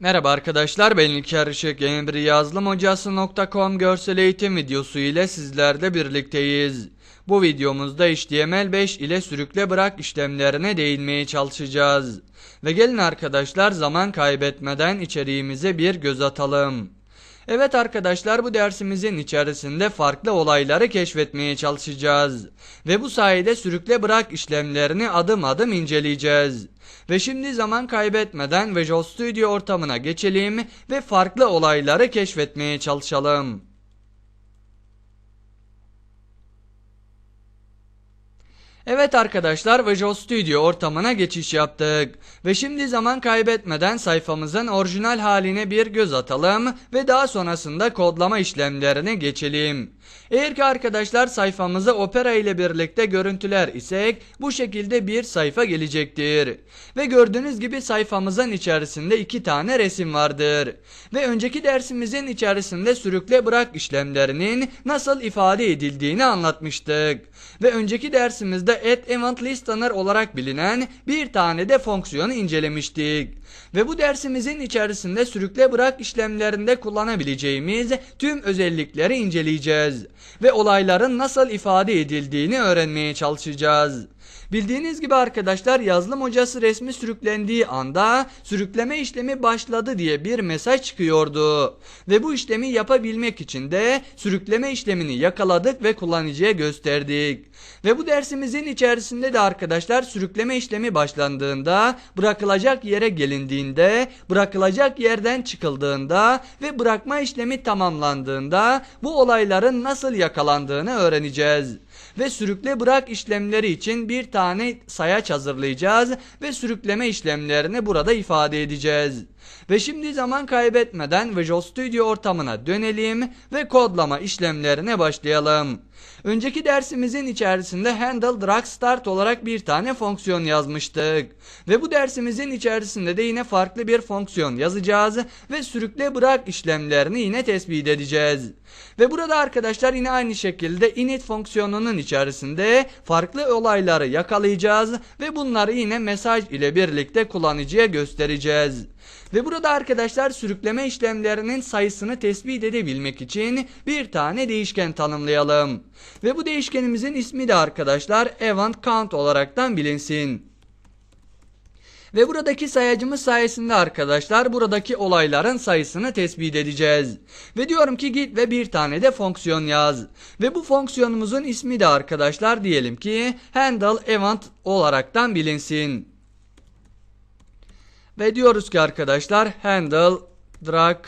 Merhaba arkadaşlar ben İlker Işık yeni bir yazılım hocası.com görsel eğitim videosu ile sizlerle birlikteyiz. Bu videomuzda HTML5 ile sürükle bırak işlemlerine değinmeye çalışacağız. Ve gelin arkadaşlar zaman kaybetmeden içeriğimize bir göz atalım. Evet arkadaşlar bu dersimizin içerisinde farklı olayları keşfetmeye çalışacağız. Ve bu sayede sürükle bırak işlemlerini adım adım inceleyeceğiz. Ve şimdi zaman kaybetmeden Visual Studio ortamına geçelim ve farklı olayları keşfetmeye çalışalım. Evet arkadaşlar Visual Studio ortamına geçiş yaptık. Ve şimdi zaman kaybetmeden sayfamızın orijinal haline bir göz atalım ve daha sonrasında kodlama işlemlerine geçelim. Eğer ki arkadaşlar sayfamıza Opera ile birlikte görüntüler isek bu şekilde bir sayfa gelecektir. Ve gördüğünüz gibi sayfamızın içerisinde iki tane resim vardır. Ve önceki dersimizin içerisinde sürükle bırak işlemlerinin nasıl ifade edildiğini anlatmıştık. Ve önceki dersimizde add event listener olarak bilinen bir tane de fonksiyonu incelemiştik. Ve bu dersimizin içerisinde sürükle bırak işlemlerinde kullanabileceğimiz tüm özellikleri inceleyeceğiz. Ve olayların nasıl ifade edildiğini öğrenmeye çalışacağız. Bildiğiniz gibi arkadaşlar yazılım hocası resmi sürüklendiği anda sürükleme işlemi başladı diye bir mesaj çıkıyordu. Ve bu işlemi yapabilmek için de sürükleme işlemini yakaladık ve kullanıcıya gösterdik. Ve bu dersimizin içerisinde de arkadaşlar sürükleme işlemi başlandığında, bırakılacak yere gelindiğinde, bırakılacak yerden çıkıldığında ve bırakma işlemi tamamlandığında bu olayların nasıl yakalandığını öğreneceğiz. Ve sürükle bırak işlemleri için bir tane sayaç hazırlayacağız ve sürükleme işlemlerini burada ifade edeceğiz. Ve şimdi zaman kaybetmeden Visual Studio ortamına dönelim ve kodlama işlemlerine başlayalım. Önceki dersimizin içerisinde handle drag start olarak bir tane fonksiyon yazmıştık. Ve bu dersimizin içerisinde de yine farklı bir fonksiyon yazacağız ve sürükle bırak işlemlerini yine tespit edeceğiz. Ve burada arkadaşlar yine aynı şekilde init fonksiyonunun içerisinde farklı olayları yakalayacağız ve bunları yine mesaj ile birlikte kullanıcıya göstereceğiz. Ve burada arkadaşlar sürükleme işlemlerinin sayısını tespit edebilmek için bir tane değişken tanımlayalım. Ve bu değişkenimizin ismi de arkadaşlar event count olaraktan bilinsin. Ve buradaki sayacımız sayesinde arkadaşlar buradaki olayların sayısını tespit edeceğiz. Ve diyorum ki git ve bir tane de fonksiyon yaz. Ve bu fonksiyonumuzun ismi de arkadaşlar diyelim ki handle event olaraktan bilinsin. Ve diyoruz ki arkadaşlar handle drag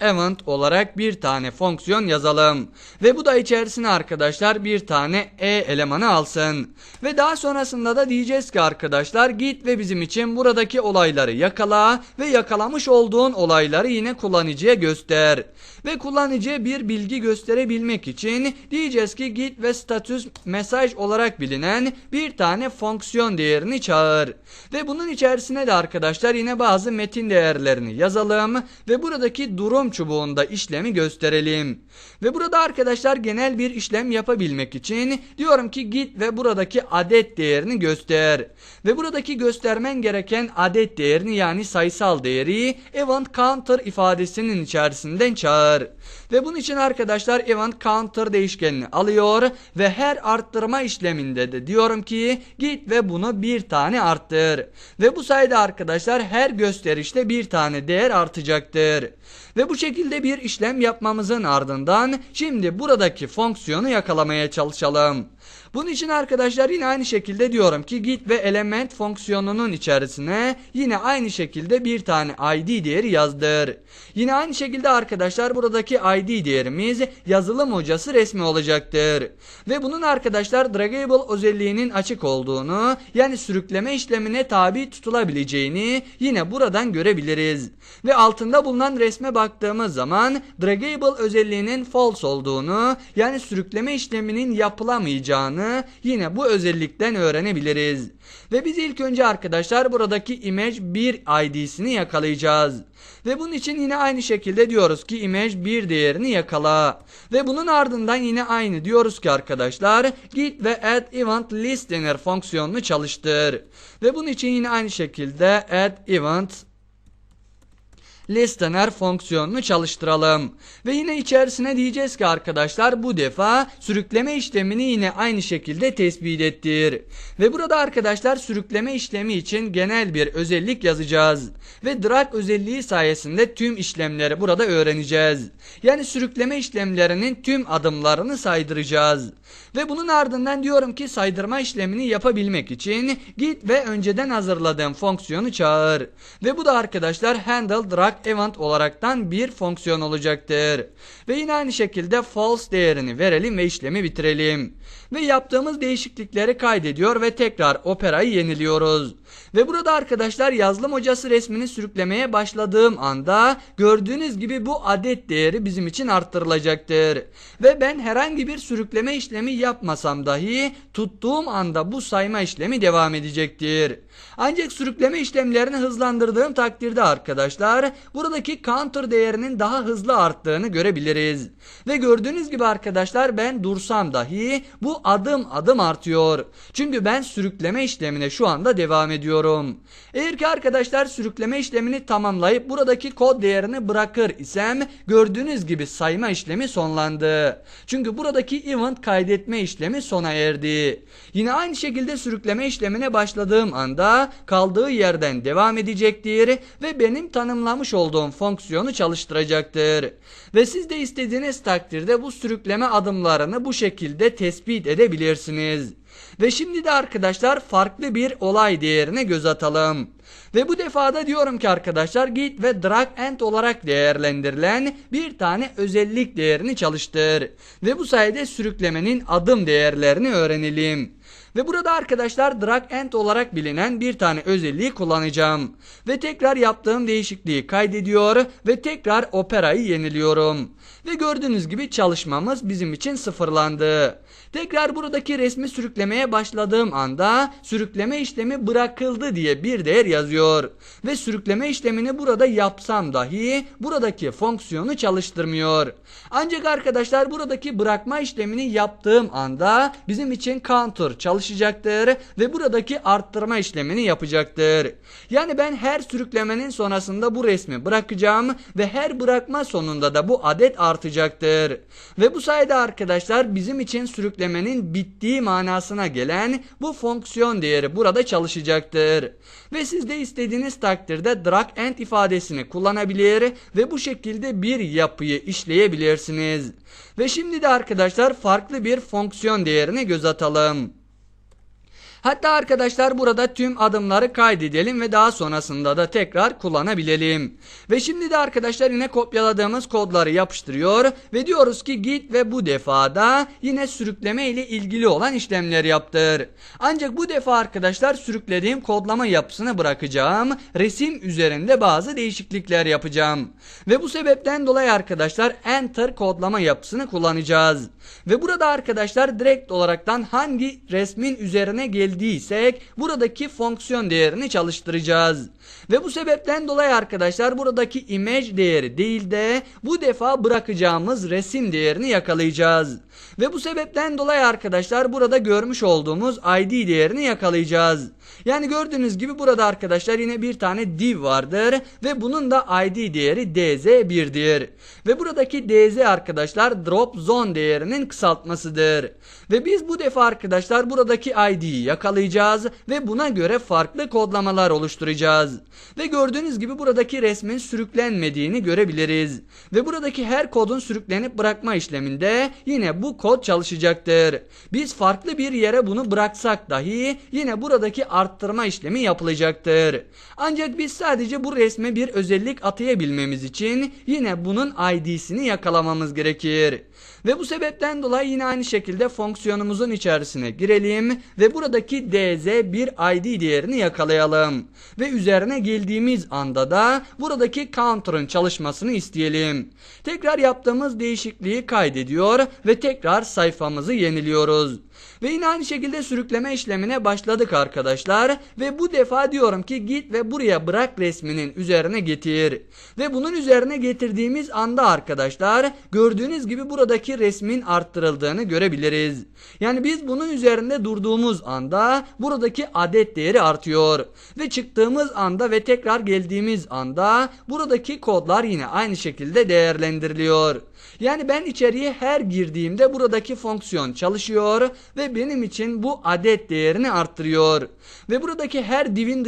event olarak bir tane fonksiyon yazalım. Ve bu da içerisine arkadaşlar bir tane e elemanı alsın. Ve daha sonrasında da diyeceğiz ki arkadaşlar git ve bizim için buradaki olayları yakala ve yakalamış olduğun olayları yine kullanıcıya göster. Ve kullanıcıya bir bilgi gösterebilmek için diyeceğiz ki git ve status mesaj olarak bilinen bir tane fonksiyon değerini çağır. Ve bunun içerisine de arkadaşlar yine bazı metin değerlerini yazalım ve buradaki durum çubuğunda işlemi gösterelim. Ve burada arkadaşlar genel bir işlem yapabilmek için diyorum ki git ve buradaki adet değerini göster. Ve buradaki göstermen gereken adet değerini yani sayısal değeri event counter ifadesinin içerisinden çağır. Ve bunun için arkadaşlar event counter değişkenini alıyor ve her arttırma işleminde de diyorum ki git ve bunu bir tane arttır. Ve bu sayede arkadaşlar her gösterişte bir tane değer artacaktır. Ve bu şekilde bir işlem yapmamızın ardından şimdi buradaki fonksiyonu yakalamaya çalışalım. Bunun için arkadaşlar yine aynı şekilde diyorum ki git ve element fonksiyonunun içerisine yine aynı şekilde bir tane id değeri yazdır. Yine aynı şekilde arkadaşlar buradaki id değerimiz yazılım hocası resmi olacaktır. Ve bunun arkadaşlar draggable özelliğinin açık olduğunu yani sürükleme işlemine tabi tutulabileceğini yine buradan görebiliriz. Ve altında bulunan resme baktığımız zaman draggable özelliğinin false olduğunu yani sürükleme işleminin yapılamayacağını yine bu özellikten öğrenebiliriz. Ve biz ilk önce arkadaşlar buradaki image 1 id'sini yakalayacağız. Ve bunun için yine aynı şekilde diyoruz ki image 1 değerini yakala. Ve bunun ardından yine aynı diyoruz ki arkadaşlar git ve add event listener fonksiyonunu çalıştır. Ve bunun için yine aynı şekilde add event listener fonksiyonunu çalıştıralım. Ve yine içerisine diyeceğiz ki arkadaşlar bu defa sürükleme işlemini yine aynı şekilde tespit ettir. Ve burada arkadaşlar sürükleme işlemi için genel bir özellik yazacağız. Ve drag özelliği sayesinde tüm işlemleri burada öğreneceğiz. Yani sürükleme işlemlerinin tüm adımlarını saydıracağız. Ve bunun ardından diyorum ki saydırma işlemini yapabilmek için git ve önceden hazırladığım fonksiyonu çağır. Ve bu da arkadaşlar handle drag event olaraktan bir fonksiyon olacaktır. Ve yine aynı şekilde false değerini verelim ve işlemi bitirelim. Ve yaptığımız değişiklikleri kaydediyor ve tekrar operayı yeniliyoruz. Ve burada arkadaşlar yazılım hocası resmini sürüklemeye başladığım anda gördüğünüz gibi bu adet değeri bizim için arttırılacaktır. Ve ben herhangi bir sürükleme işlemi yapmasam dahi tuttuğum anda bu sayma işlemi devam edecektir. Ancak sürükleme işlemlerini hızlandırdığım takdirde arkadaşlar buradaki counter değerinin daha hızlı arttığını görebiliriz. Ve gördüğünüz gibi arkadaşlar ben dursam dahi bu adım adım artıyor. Çünkü ben sürükleme işlemine şu anda devam ediyorum. Eğer ki arkadaşlar sürükleme işlemini tamamlayıp buradaki kod değerini bırakır isem gördüğünüz gibi sayma işlemi sonlandı. Çünkü buradaki event kaydetme işlemi sona erdi. Yine aynı şekilde sürükleme işlemine başladığım anda kaldığı yerden devam edecektir ve benim tanımlamış olduğum fonksiyonu çalıştıracaktır. Ve siz de istediğiniz takdirde bu sürükleme adımlarını bu şekilde tespit edebilirsiniz. Ve şimdi de arkadaşlar farklı bir olay değerine göz atalım. Ve bu defada diyorum ki arkadaşlar git ve drag end olarak değerlendirilen bir tane özellik değerini çalıştır. Ve bu sayede sürüklemenin adım değerlerini öğrenelim. Ve burada arkadaşlar drag end olarak bilinen bir tane özelliği kullanacağım. Ve tekrar yaptığım değişikliği kaydediyor ve tekrar operayı yeniliyorum. Ve gördüğünüz gibi çalışmamız bizim için sıfırlandı. Tekrar buradaki resmi sürüklemeye başladığım anda sürükleme işlemi bırakıldı diye bir değer yazıyor. Ve sürükleme işlemini burada yapsam dahi buradaki fonksiyonu çalıştırmıyor. Ancak arkadaşlar buradaki bırakma işlemini yaptığım anda bizim için counter çalışacaktır ve buradaki arttırma işlemini yapacaktır. Yani ben her sürüklemenin sonrasında bu resmi bırakacağım ve her bırakma sonunda da bu adet artacaktır. Ve bu sayede arkadaşlar bizim için sürüklemenin bittiği manasına gelen bu fonksiyon değeri burada çalışacaktır. Ve siz de istediğiniz takdirde drag end ifadesini kullanabilir ve bu şekilde bir yapıyı işleyebilirsiniz. Ve şimdi de arkadaşlar farklı bir fonksiyon değerine göz atalım. Hatta arkadaşlar burada tüm adımları kaydedelim ve daha sonrasında da tekrar kullanabilelim. Ve şimdi de arkadaşlar yine kopyaladığımız kodları yapıştırıyor ve diyoruz ki git ve bu defada yine sürükleme ile ilgili olan işlemler yaptır. Ancak bu defa arkadaşlar sürüklediğim kodlama yapısını bırakacağım. Resim üzerinde bazı değişiklikler yapacağım. Ve bu sebepten dolayı arkadaşlar enter kodlama yapısını kullanacağız. Ve burada arkadaşlar direkt olaraktan hangi resmin üzerine geldiysek buradaki fonksiyon değerini çalıştıracağız. Ve bu sebepten dolayı arkadaşlar buradaki image değeri değil de bu defa bırakacağımız resim değerini yakalayacağız. Ve bu sebepten dolayı arkadaşlar burada görmüş olduğumuz ID değerini yakalayacağız. Yani gördüğünüz gibi burada arkadaşlar yine bir tane div vardır ve bunun da ID değeri dz1'dir. Ve buradaki dz arkadaşlar drop zone değerinin kısaltmasıdır. Ve biz bu defa arkadaşlar buradaki ID'yi yakalayacağız ve buna göre farklı kodlamalar oluşturacağız. Ve gördüğünüz gibi buradaki resmin sürüklenmediğini görebiliriz. Ve buradaki her kodun sürüklenip bırakma işleminde yine bu kod çalışacaktır. Biz farklı bir yere bunu bıraksak dahi yine buradaki arttırma işlemi yapılacaktır. Ancak biz sadece bu resme bir özellik atayabilmemiz için yine bunun ID'sini yakalamamız gerekir. Ve bu sebepten dolayı yine aynı şekilde fonksiyonumuzun içerisine girelim ve buradaki dz bir id değerini yakalayalım. Ve üzerine geldiğimiz anda da buradaki counter'ın çalışmasını isteyelim. Tekrar yaptığımız değişikliği kaydediyor ve tekrar sayfamızı yeniliyoruz. Ve yine aynı şekilde sürükleme işlemine başladık arkadaşlar. Ve bu defa diyorum ki git ve buraya bırak resminin üzerine getir. Ve bunun üzerine getirdiğimiz anda arkadaşlar gördüğünüz gibi buradaki resmin arttırıldığını görebiliriz. Yani biz bunun üzerinde durduğumuz anda buradaki adet değeri artıyor. Ve çıktığımız anda ve tekrar geldiğimiz anda buradaki kodlar yine aynı şekilde değerlendiriliyor. Yani ben içeriye her girdiğimde buradaki fonksiyon çalışıyor ve benim için bu adet değerini arttırıyor. Ve buradaki her divin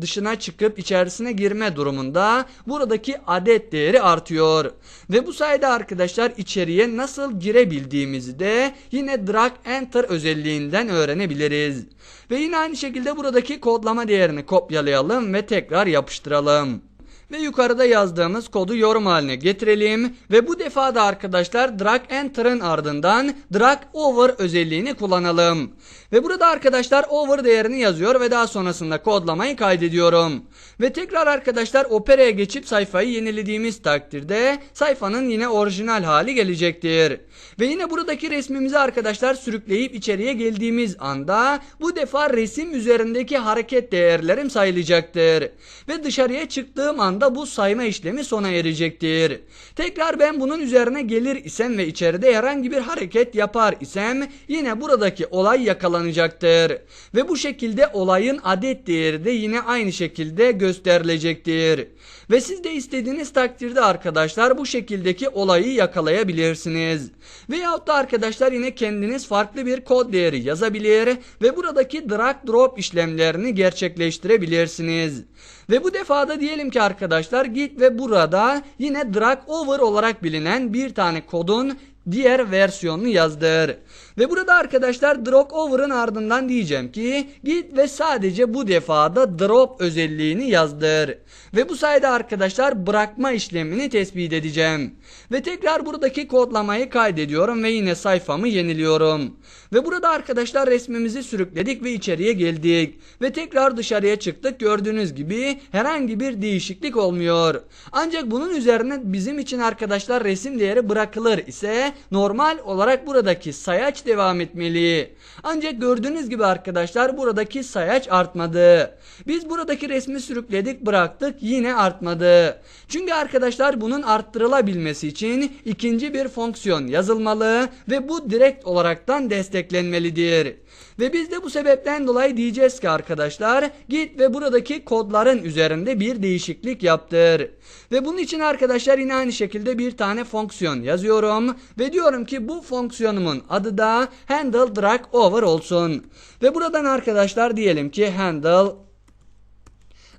dışına çıkıp içerisine girme durumunda buradaki adet değeri artıyor. Ve bu sayede arkadaşlar içeriye nasıl girebildiğimizi de yine drag enter özelliğinden öğrenebiliriz. Ve yine aynı şekilde buradaki kodlama değerini kopyalayalım ve tekrar yapıştıralım. Ve yukarıda yazdığımız kodu yorum haline getirelim. Ve bu defa da arkadaşlar drag enter'ın ardından drag over özelliğini kullanalım. Ve burada arkadaşlar over değerini yazıyor ve daha sonrasında kodlamayı kaydediyorum. Ve tekrar arkadaşlar operaya geçip sayfayı yenilediğimiz takdirde sayfanın yine orijinal hali gelecektir. Ve yine buradaki resmimizi arkadaşlar sürükleyip içeriye geldiğimiz anda bu defa resim üzerindeki hareket değerlerim sayılacaktır. Ve dışarıya çıktığım anda bu sayma işlemi sona erecektir. Tekrar ben bunun üzerine gelir isem ve içeride herhangi bir hareket yapar isem yine buradaki olay yakalanacaktır. Ve bu şekilde olayın adet değeri de yine aynı şekilde gösterilecektir. Ve siz de istediğiniz takdirde arkadaşlar bu şekildeki olayı yakalayabilirsiniz. Veyahut da arkadaşlar yine kendiniz farklı bir kod değeri yazabilir ve buradaki drag drop işlemlerini gerçekleştirebilirsiniz. Ve bu defada diyelim ki arkadaşlar git ve burada yine drag over olarak bilinen bir tane kodun diğer versiyonunu yazdır. Ve burada arkadaşlar drag over'ın ardından diyeceğim ki git ve sadece bu defada drop özelliğini yazdır. Ve bu sayede arkadaşlar bırakma işlemini tespit edeceğim. Ve tekrar buradaki kodlamayı kaydediyorum ve yine sayfamı yeniliyorum. Ve burada arkadaşlar resmimizi sürükledik ve içeriye geldik. Ve tekrar dışarıya çıktık gördüğünüz gibi herhangi bir değişiklik olmuyor. Ancak bunun üzerine bizim için arkadaşlar resim değeri bırakılır ise normal olarak buradaki sayaç devam etmeli. Ancak gördüğünüz gibi arkadaşlar buradaki sayaç artmadı. Biz buradaki resmi sürükledik bıraktık yine artmadı. Çünkü arkadaşlar bunun arttırılabilmesi için ikinci bir fonksiyon yazılmalı ve bu direkt olaraktan desteklenmelidir. Ve biz de bu sebepten dolayı diyeceğiz ki arkadaşlar git ve buradaki kodların üzerinde bir değişiklik yaptır. Ve bunun için arkadaşlar yine aynı şekilde bir tane fonksiyon yazıyorum ve diyorum ki bu fonksiyonumun adı da handle drag over olsun. Ve buradan arkadaşlar diyelim ki handle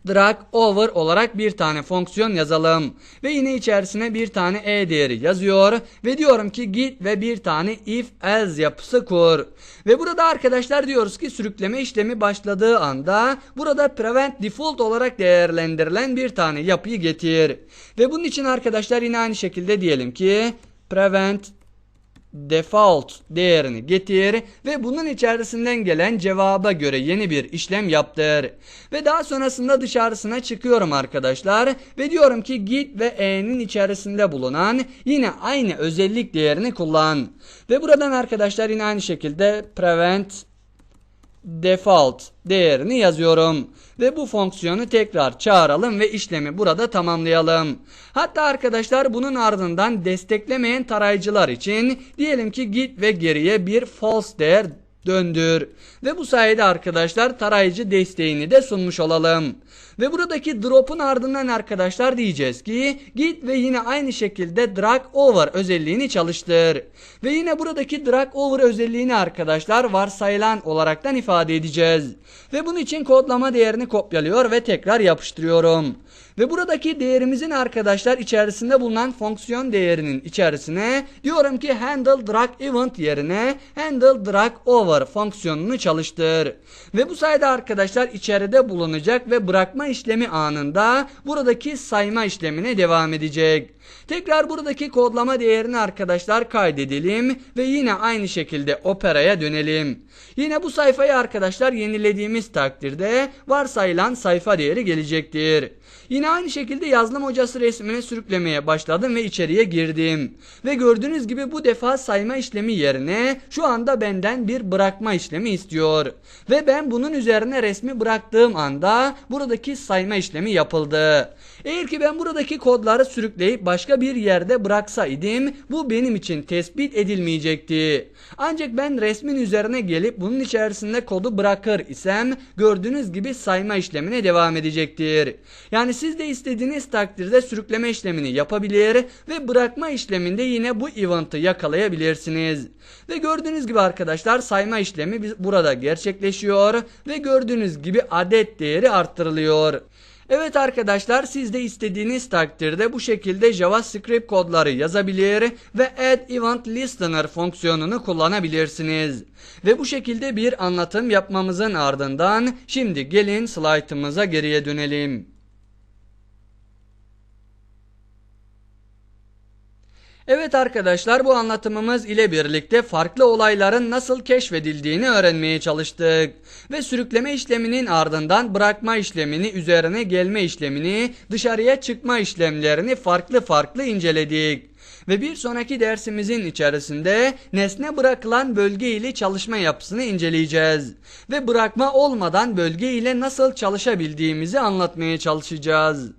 drag over olarak bir tane fonksiyon yazalım. Ve yine içerisine bir tane e değeri yazıyor. Ve diyorum ki git ve bir tane if else yapısı kur. Ve burada arkadaşlar diyoruz ki sürükleme işlemi başladığı anda burada prevent default olarak değerlendirilen bir tane yapıyı getir. Ve bunun için arkadaşlar yine aynı şekilde diyelim ki prevent default değerini getir ve bunun içerisinden gelen cevaba göre yeni bir işlem yaptır. Ve daha sonrasında dışarısına çıkıyorum arkadaşlar ve diyorum ki git ve e'nin içerisinde bulunan yine aynı özellik değerini kullan. Ve buradan arkadaşlar yine aynı şekilde prevent default değerini yazıyorum. Ve bu fonksiyonu tekrar çağıralım ve işlemi burada tamamlayalım. Hatta arkadaşlar bunun ardından desteklemeyen tarayıcılar için diyelim ki git ve geriye bir false değer döndür. Ve bu sayede arkadaşlar tarayıcı desteğini de sunmuş olalım. Ve buradaki drop'un ardından arkadaşlar diyeceğiz ki git ve yine aynı şekilde drag over özelliğini çalıştır. Ve yine buradaki drag over özelliğini arkadaşlar varsayılan olaraktan ifade edeceğiz. Ve bunun için kodlama değerini kopyalıyor ve tekrar yapıştırıyorum. Ve buradaki değerimizin arkadaşlar içerisinde bulunan fonksiyon değerinin içerisine diyorum ki handle drag event yerine handle drag over fonksiyonunu çalıştır. Ve bu sayede arkadaşlar içeride bulunacak ve bırakma işlemi anında buradaki sayma işlemine devam edecek. Tekrar buradaki kodlama değerini arkadaşlar kaydedelim ve yine aynı şekilde operaya dönelim. Yine bu sayfayı arkadaşlar yenilediğimiz takdirde varsayılan sayfa değeri gelecektir. Yine aynı şekilde yazılım hocası resmini sürüklemeye başladım ve içeriye girdim. Ve gördüğünüz gibi bu defa sayma işlemi yerine şu anda benden bir bırakma işlemi istiyor. Ve ben bunun üzerine resmi bıraktığım anda buradaki sayma işlemi yapıldı. Eğer ki ben buradaki kodları sürükleyip başka bir yerde bıraksaydım bu benim için tespit edilmeyecekti. Ancak ben resmin üzerine gelip bunun içerisinde kodu bırakır isem gördüğünüz gibi sayma işlemine devam edecektir. Yani siz de istediğiniz takdirde sürükleme işlemini yapabilir ve bırakma işleminde yine bu event'ı yakalayabilirsiniz. Ve gördüğünüz gibi arkadaşlar sayma işlemi burada gerçekleşiyor ve gördüğünüz gibi adet değeri arttırılıyor. Evet arkadaşlar siz de istediğiniz takdirde bu şekilde JavaScript kodları yazabilir ve Add Event Listener fonksiyonunu kullanabilirsiniz. Ve bu şekilde bir anlatım yapmamızın ardından şimdi gelin slaytımıza geriye dönelim. Evet arkadaşlar bu anlatımımız ile birlikte farklı olayların nasıl keşfedildiğini öğrenmeye çalıştık. Ve sürükleme işleminin ardından bırakma işlemini, üzerine gelme işlemini, dışarıya çıkma işlemlerini farklı farklı inceledik. Ve bir sonraki dersimizin içerisinde nesne bırakılan bölge ile çalışma yapısını inceleyeceğiz. Ve bırakma olmadan bölge ile nasıl çalışabildiğimizi anlatmaya çalışacağız.